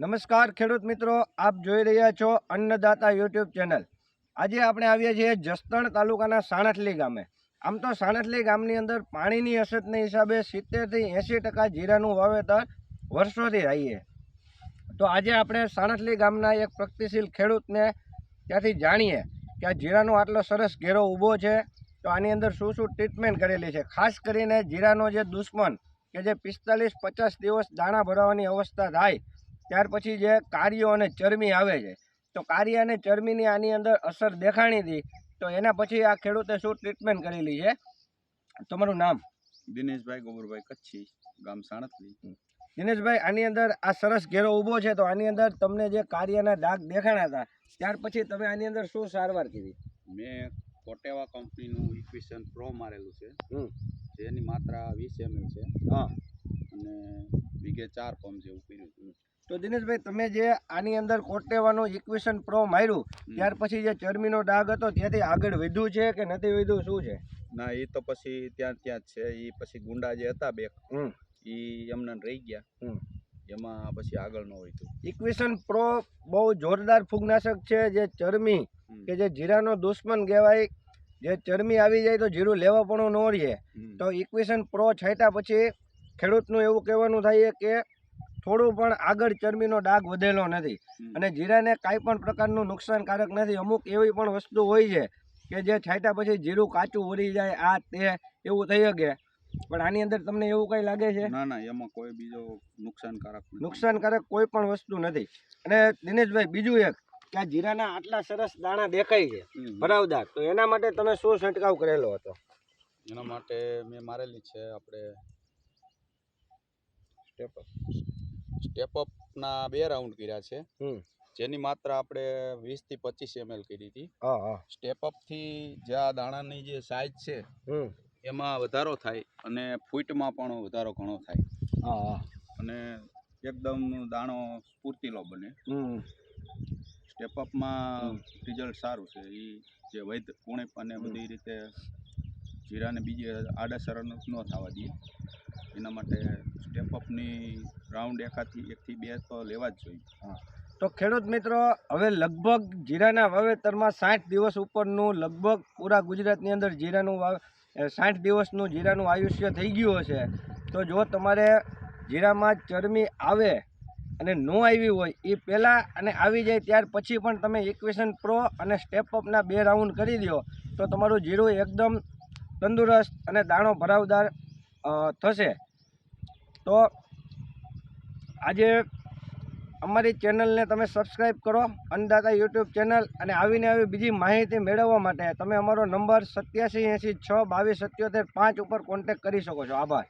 નમસ્કાર, ખેડૂત મિત્રો, આપ જોઈ રહ્યા છો અન્નદાતા યુટ્યુબ ચેનલ. આજે આપણે આવીએ છીએ જસદણ તાલુકાના સાણઠલી ગામે. આમ તો સાણઠલી ગામની અંદર પાણીની અછતને હિસાબે સિત્તેરથી એંસી ટકા જીરાનું વાવેતર વર્ષોથી રહીએ તો આજે આપણે સાણઠલી ગામના એક પ્રગતિશીલ ખેડૂતને ત્યાંથી જાણીએ કે આ જીરાનો આટલો સરસ ઘેરો ઊભો છે, તો આની અંદર શું શું ટ્રીટમેન્ટ કરેલી છે? ખાસ કરીને જીરાનો જે દુશ્મન કે જે પિસ્તાલીસ પચાસ દિવસ દાણા ભરાવાની અવસ્થા થાય ત્યાર પછી જે કાર્યો અને ચરમી આવે છે તો કાર્ય અને ચરમીની આની અંદર અસર દેખાણી હતી તો એના પછી આ ખેડૂતે શું ટ્રીટમેન્ટ કરેલી છે? તમારું નામ? દિનેશભાઈ ગોબરભાઈ કચ્છી ગામ સાણથલી દિનેશભાઈ આની અંદર આ સરસ ઘેરો ઊભો છે તો આની અંદર તમને જે કાર્યના ડાઘ દેખાણા હતા ત્યાર પછી તમે આની અંદર શું સારવાર કીધી? મેં કોટેવા કંપનીનું ઇક્વિશન પ્રો મારેલું છે. જેની માત્રા વીસ એમએલ છે. હા. અને વીઘે ચાર પંપ જેવું કર્યું હતું. તો દિનેશભાઈ તમે જે આની અંદર કોટેવાનું ઇક્વેશન પ્રો માર્યું ત્યાર પછી જે ચરમીનો ડાઘ હતો ત્યાંથી આગળ વધ્યું છે કે નથી વધ્યું શું છે? ના એ તો પછી ત્યાં ત્યાં જ છે. એ પછી ગુંડા જે હતા બે એ એમને રહી ગયા. એમાં પછી આગળ ન હોય ઇક્વેશન પ્રો બહુ જોરદાર ફૂગનાશક છે જે ચરમી કે જે જીરાનો દુશ્મન કહેવાય. જે ચરમી આવી જાય તો જીરું લેવા પણ ન રહે. તો ઇક્વેશન પ્રો છાંટ્યા પછી ખેડૂતનું એવું કહેવાનું થાય કે થોડું પણ આગળ ચરબીનો ડાઘ વધેલો નથી. અને જીરાને કાંઈ પણ પ્રકારનું નુકસાનકારક નથી. અમુક એવી પણ વસ્તુ હોય છે કે જે છાંટ્યા પછી જીરું કાચું ઉરી જાય આ તે એવું થઈ શકે. પણ આની અંદર તમને એવું કંઈ લાગે છે? ના ના એમાં કોઈ બીજો નુકસાનકારક નુકસાનકારક કોઈ પણ વસ્તુ નથી. અને દિનેશભાઈ બીજું એક કે આ જીરાના આટલા સરસ દાણા દેખાય છે. ભરાવદાર. તો એના માટે તમે શું છંટકાવ કરેલો હતો? એના માટે મેં મારેલી છે આપણે સ્ટેપ સ્ટેપ અપના બે રાઉન્ડ કર્યા છે. જેની માત્રા આપણે વીસથી પચીસ એમએલ કરી હતી. સ્ટેપ અપથી જે આ દાણાની જે સાઇઝ છે એમાં વધારો થાય અને ફૂટમાં પણ વધારો ઘણો થાય. અને એકદમ દાણો સ્ફૂર્તિલો બને. સ્ટેપ અપમાં રિઝલ્ટ સારું છે. એ જે વૈદ કુણેપ અને બધી રીતે જીરાને બીજી આડાસર ન થવા દઈએ. એના માટે સ્ટેપ અપની રાઉન્ડ એકાથી એકથી બે તો લેવા જ જોઈએ. તો ખેડૂત મિત્રો, હવે લગભગ જીરાના વાવેતરમાં સાઠ દિવસ ઉપરનું લગભગ પૂરા ગુજરાતની અંદર જીરાનું વાવ સાઠ દિવસનું જીરાનું આયુષ્ય થઈ ગયું હશે. તો જો તમારે જીરામાં ચરમી આવે અને ન આવી હોય એ પહેલાં અને આવી જાય ત્યાર પછી પણ તમે ઇક્વેશન પ્રો અને સ્ટેપ અપના બે રાઉન્ડ કરી દો, તો તમારું જીરું એકદમ તંદુરસ્ત અને દાણો ભરાવદાર થશે. તો આજે અમારી ચેનલને તમે સબસ્ક્રાઈબ કરો, અન્નદાતા યુટ્યુબ ચેનલ અને આવીને આવી બીજી માહિતી મેળવવા માટે તમે અમારો નંબર સત્યાસી એંસી છ બાવીસ સત્યોતેર પાંચ ઉપર કોન્ટેક કરી શકો છો. આભાર.